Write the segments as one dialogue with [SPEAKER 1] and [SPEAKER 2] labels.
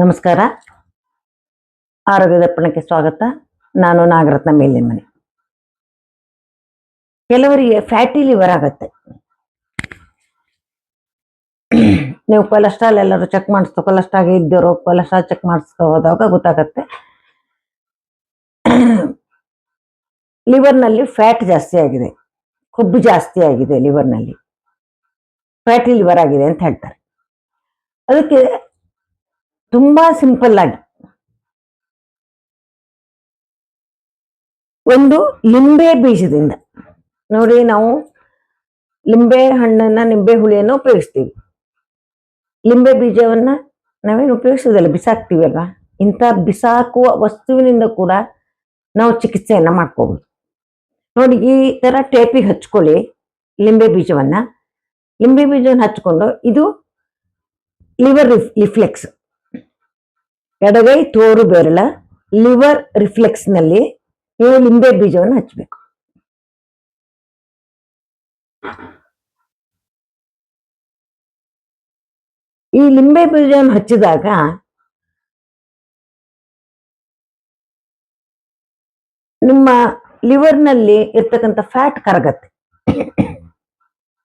[SPEAKER 1] ನಮಸ್ಕಾರ. ಆರೋಗ್ಯ ದರ್ಪಣಕ್ಕೆ ಸ್ವಾಗತ. ನಾನು ನಾಗರತ್ನ ಮೇಲಿನ ಮನೆ ಕೆಲವರಿಗೆ ಫ್ಯಾಟಿ ಲಿವರ್ ಆಗತ್ತೆ. ನೀವು ಕೊಲೆಸ್ಟ್ರಾಲ್ ಎಲ್ಲರೂ ಚೆಕ್ ಮಾಡಿಸ್ತು ಕೊಲೆಸ್ಟ್ರಾಲ್ ಇದ್ದವರು ಕೊಲೆಸ್ಟ್ರಾಲ್ ಚೆಕ್ ಮಾಡಿಸ್ಕೊ ಹೋದಾಗ ಗೊತ್ತಾಗತ್ತೆ. ಲಿವರ್ನಲ್ಲಿ ಫ್ಯಾಟ್ ಜಾಸ್ತಿ ಆಗಿದೆ. ಕೊಬ್ಬು ಜಾಸ್ತಿ ಆಗಿದೆ ಲಿವರ್ನಲ್ಲಿ ಫ್ಯಾಟಿ ಲಿವರ್ ಆಗಿದೆ ಅಂತ ಹೇಳ್ತಾರೆ. ಅದಕ್ಕೆ ತುಂಬಾ ಸಿಂಪಲ್ ಆಗಿ. ಒಂದು ಲಿಂಬೆ ಬೀಜದಿಂದ. ನೋಡಿ ನಾವು ಲಿಂಬೆ ಹಣ್ಣನ್ನ ನಿಂಬೆ ಹುಳಿಯನ್ನು ಉಪಯೋಗಿಸ್ತೀವಿ. ಲಿಂಬೆ ಬೀಜವನ್ನ ನಾವೇನು ಉಪಯೋಗಿಸೋದಿಲ್ಲ, ಬಿಸಾಕ್ತೀವಿ ಅಲ್ವಾ? ಇಂಥ ಬಿಸಾಕುವ ವಸ್ತುವಿನಿಂದ ಕೂಡ ನಾವು ಚಿಕಿತ್ಸೆಯನ್ನ ಮಾಡ್ಕೋಬಹುದು ನೋಡಿ, ಈ ತರ ಟೇಪಿಗೆ ಹಚ್ಕೊಳ್ಳಿ ಲಿಂಬೆ ಬೀಜವನ್ನ. ಲಿಂಬೆ ಬೀಜವನ್ನು ಹಚ್ಕೊಂಡು ಇದು ಲಿವರ್ ರಿಫ್ಲೆಕ್ಸ್. ಎಡಗೈ ತೋರು ಬೆರಳ, ಲಿವರ್ ರಿಫ್ಲೆಕ್ಸ್ನಲ್ಲಿ ಈ ಲಿಂಬೆ ಬೀಜವನ್ನು ಹಚ್ಚಬೇಕು ಈ ಲಿಂಬೆ ಬೀಜವನ್ನು ಹಚ್ಚಿದಾಗ ನಿಮ್ಮ ಲಿವರ್ನಲ್ಲಿ ಇರ್ತಕ್ಕಂಥ ಫ್ಯಾಟ್ ಕರಗತ್ತೆ.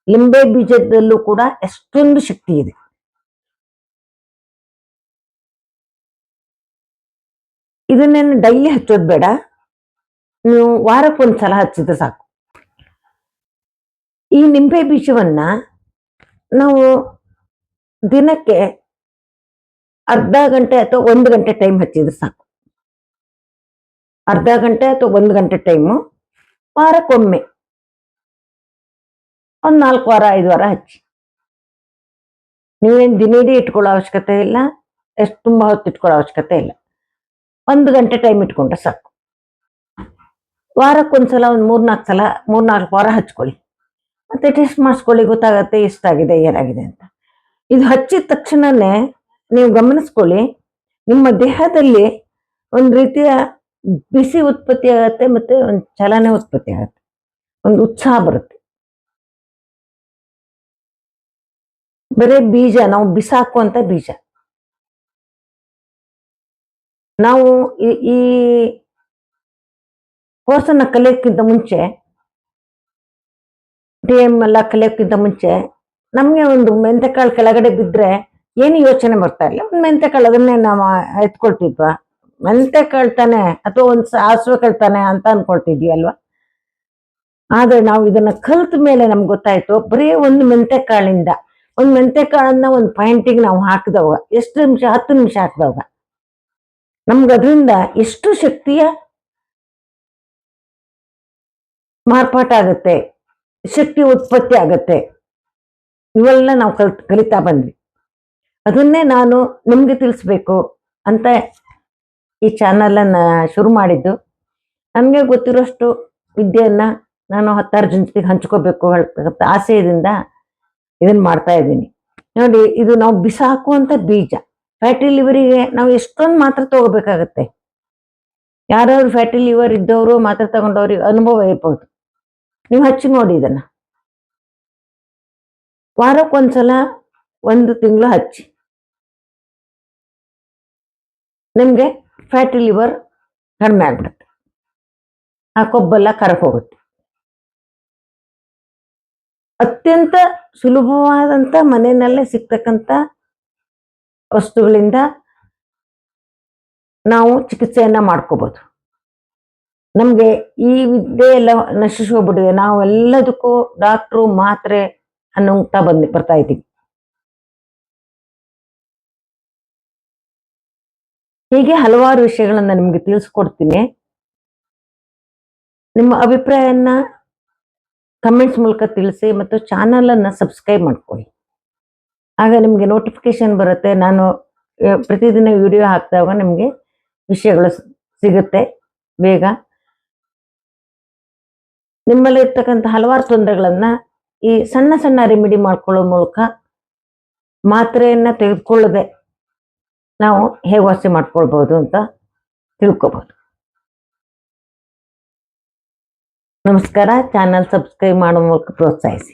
[SPEAKER 1] ಲಿಂಬೆ ಬೀಜದಲ್ಲೂ ಕೂಡ ಎಷ್ಟೊಂದು ಶಕ್ತಿ ಇದೆ. ಇದನ್ನೇನು ಡೈಲಿ ಹಚ್ಚೋದು ಬೇಡ. ನೀವು ವಾರಕ್ಕೊಂದ್ಸಲ ಹಚ್ಚಿದ್ರೆ ಸಾಕು. ಈ ನಿಂಬೆ ಬೀಜವನ್ನ ನಾವು ದಿನಕ್ಕೆ ಅರ್ಧ ಗಂಟೆ ಅಥವಾ ಒಂದು ಗಂಟೆ ಟೈಮ್ ಹಚ್ಚಿದ್ರೆ ಸಾಕು. ಅರ್ಧ ಗಂಟೆ ಅಥವಾ ಒಂದು ಗಂಟೆ ಟೈಮು ವಾರಕ್ಕೊಮ್ಮೆ. ಒಂದು ನಾಲ್ಕು ವಾರ, ಐದು ವಾರ ಹಚ್ಚಿ. ನೀವೇನು ದಿನವಿಡೀ ಇಟ್ಕೊಳ್ಳೋ ಅವಶ್ಯಕತೆ ಇಲ್ಲ, ಎಷ್ಟು ತುಂಬ ಹೊತ್ತು ಇಟ್ಕೊಳ್ಳೋ ಅವಶ್ಯಕತೆ ಇಲ್ಲ. ಒಂದು ಗಂಟೆ ಟೈಮ್ ಇಟ್ಕೊಂಡ್ರೆ ಸಾಕು. ವಾರಕ್ಕೊಂದ್ಸಲ, ಒಂದು ಮೂರ್ನಾಲ್ಕು ಸಲ, ಮೂರ್ನಾಲ್ಕು ವಾರ ಹಚ್ಕೊಳ್ಳಿ. ಮತ್ತೆ ಟೆಸ್ಟ್ ಮಾಡಿಸ್ಕೊಳ್ಳಿ, ಗೊತ್ತಾಗತ್ತೆ ಎಷ್ಟಾಗಿದೆ ಏನಾಗಿದೆ ಅಂತ. ಇದು ಹಚ್ಚಿದ ತಕ್ಷಣನೇ ನೀವು ಗಮನಿಸ್ಕೊಳ್ಳಿ, ನಿಮ್ಮ ದೇಹದಲ್ಲಿ ಒಂದು ರೀತಿಯ ಬಿಸಿ ಉತ್ಪತ್ತಿ ಆಗತ್ತೆ, ಮತ್ತೆ ಒಂದು ಚಲನೆ ಉತ್ಪತ್ತಿ ಆಗತ್ತೆ. ಒಂದು ಉತ್ಸಾಹ ಬರುತ್ತೆ. ಬರೀ ಬೀಜ, ನಾವು ಬಿಸಾಕುವಂತ ಬೀಜ. ನಾವು ಈ- ಕೋರ್ಸನ್ನ ಕಲಿಯೋಕ್ಕಿಂತ ಮುಂಚೆ ಡಿ ಎಂ ಎಲ್ಲ ಕಲಿಯೋಕ್ಕಿಂತ ಮುಂಚೆ ನಮಗೆ ಒಂದು ಮೆಂತೆಕಾಳು ಕೆಳಗಡೆ ಬಿದ್ರೆ ಏನು ಯೋಚನೆ ಬರ್ತಾ ಇಲ್ಲ. ಒಂದು ಮೆಂತೆಕಾಳು ಅದನ್ನೇ ನಾವು ಎತ್ಕೊಳ್ತಿದ್ವ? ಮೆಂತೆಕಾಳು ತಾನೆ ಅಥವಾ ಒಂದು ಸಾಸಿವೆ ಕಳ್ತಾನೆ ತಾನೆ ಅಂತ ಅನ್ಕೊಳ್ತಿದ್ವಿ ಅಲ್ವಾ? ಆದ್ರೆ ನಾವು ಇದನ್ನ ಕಲ್ತ ಮೇಲೆ ನಮ್ಗೆ ಗೊತ್ತಾಯ್ತು, ಬರೀ ಒಂದು ಮೆಂತೆಕಾಳಿಂದ, ಒಂದು ಮೆಂತೆಕಾಳನ್ನ ಒಂದು ಪಾಯಿಂಟಿಗೆ ನಾವು ಹಾಕಿದವಾಗ, ಎಷ್ಟು ನಿಮಿಷ, ಹತ್ತು ನಿಮಿಷ ಹಾಕಿದವಾಗ ನಮ್ಗೆ ಅದರಿಂದ ಎಷ್ಟು ಶಕ್ತಿಯ ಮಾರ್ಪಾಟ ಆಗುತ್ತೆ, ಶಕ್ತಿ ಉತ್ಪತ್ತಿ ಆಗತ್ತೆ, ಇವೆಲ್ಲ ನಾವು ಕಲ್, ಕಲಿತಾ ಬಂದ್ವಿ. ಅದನ್ನೇ ನಾನು ನಿಮಗೆ ತಿಳಿಸ್ಬೇಕು ಅಂತ ಈ ಚಾನಲನ್ನು ಶುರು ಮಾಡಿದ್ದು. ನನಗೆ ಗೊತ್ತಿರೋಷ್ಟು ವಿದ್ಯೆಯನ್ನು ನಾನು ಹತ್ತಾರು ಜೊತೆಗೆ ಹಂಚ್ಕೋಬೇಕು ಆಸೆಯಿಂದ ಇದನ್ನು ಮಾಡ್ತಾ ಇದ್ದೀನಿ. ನೋಡಿ, ಇದು ನಾವು ಬಿಸಾಕುವಂತ ಬೀಜ. ಫ್ಯಾಟಿ ಲಿವರಿಗೆ ನಾವು ಎಷ್ಟೊಂದು ಮಾತ್ರ ತಗೋಬೇಕಾಗತ್ತೆ. ಯಾರ್ಯಾರು ಫ್ಯಾಟಿ ಲಿವರ್ ಇದ್ದವರು, ಮಾತ್ರ ತಗೊಂಡವ್ರಿಗೆ ಅನುಭವ ಇರ್ಬೋದು. ನೀವು ಹಚ್ಚಿ ನೋಡಿ ಇದನ್ನ. ವಾರಕ್ಕೊಂದ್ಸಲ ಒಂದು ತಿಂಗಳು ಹಚ್ಚಿ. ನಿಮ್ಗೆ ಫ್ಯಾಟಿ ಲಿವರ್ ಕಡಿಮೆ ಆಗ್ಬಿಡುತ್ತೆ. ಆ ಕೊಬ್ಬೆಲ್ಲ ಕರಕ್ ಹೋಗುತ್ತೆ. ಅತ್ಯಂತ ಸುಲಭವಾದಂತ ಮನೆಯಲ್ಲೇ ಸಿಗ್ತಕ್ಕಂಥ ವಸ್ತುಗಳಿಂದ ನಾವು ಚಿಕಿತ್ಸೆಯನ್ನ ಮಾಡ್ಕೋಬಹುದು ನಮಗೆ ಈ ವಿದ್ಯೆ ಎಲ್ಲ ನಶಿಸಿ ಹೋಗ್ಬಿಟ್ಟಿದೆ ನಾವು ಎಲ್ಲದಕ್ಕೂ ಡಾಕ್ಟ್ರು ಮಾತ್ರೆ ಅನ್ನೋಂತ ಬಂದ್ ಬರ್ತಾ ಇದ್ದೀವಿ. ಹೀಗೆ ಹಲವಾರು ವಿಷಯಗಳನ್ನು ನಿಮಗೆ ತಿಳಿಸ್ಕೊಡ್ತೀನಿ. ನಿಮ್ಮ ಅಭಿಪ್ರಾಯನ ಕಮೆಂಟ್ಸ್ ಮೂಲಕ ತಿಳಿಸಿ ಮತ್ತು ಚಾನಲನ್ನು ಸಬ್ಸ್ಕ್ರೈಬ್ ಮಾಡ್ಕೊಳ್ಳಿ. ಆಗ ನಿಮಗೆ ನೋಟಿಫಿಕೇಶನ್ ಬರುತ್ತೆ. ನಾನು ಪ್ರತಿದಿನ ವಿಡಿಯೋ ಹಾಕಿದಾಗ ನಿಮಗೆ ವಿಷಯಗಳು ಸಿಗುತ್ತೆ ಬೇಗ. ನಿಮ್ಮಲ್ಲಿರ್ತಕ್ಕಂಥ ಹಲವಾರು ತೊಂದರೆಗಳನ್ನು ಈ ಸಣ್ಣ ಸಣ್ಣ ರೆಮಿಡಿ ಮಾಡ್ಕೊಳ್ಳೋ ಮೂಲಕ ಮಾತ್ರೆಯನ್ನು ತೆಗೆದುಕೊಳ್ಳದೆ ನಾವು ಹೇಗೆ ವಾಸಿ ಮಾಡ್ಕೊಳ್ಬೋದು ಅಂತ ತಿಳ್ಕೊಬೋದು. ನಮಸ್ಕಾರ. ಚಾನಲ್ ಸಬ್ಸ್ಕ್ರೈಬ್ ಮಾಡೋ ಮೂಲಕ ಪ್ರೋತ್ಸಾಹಿಸಿ.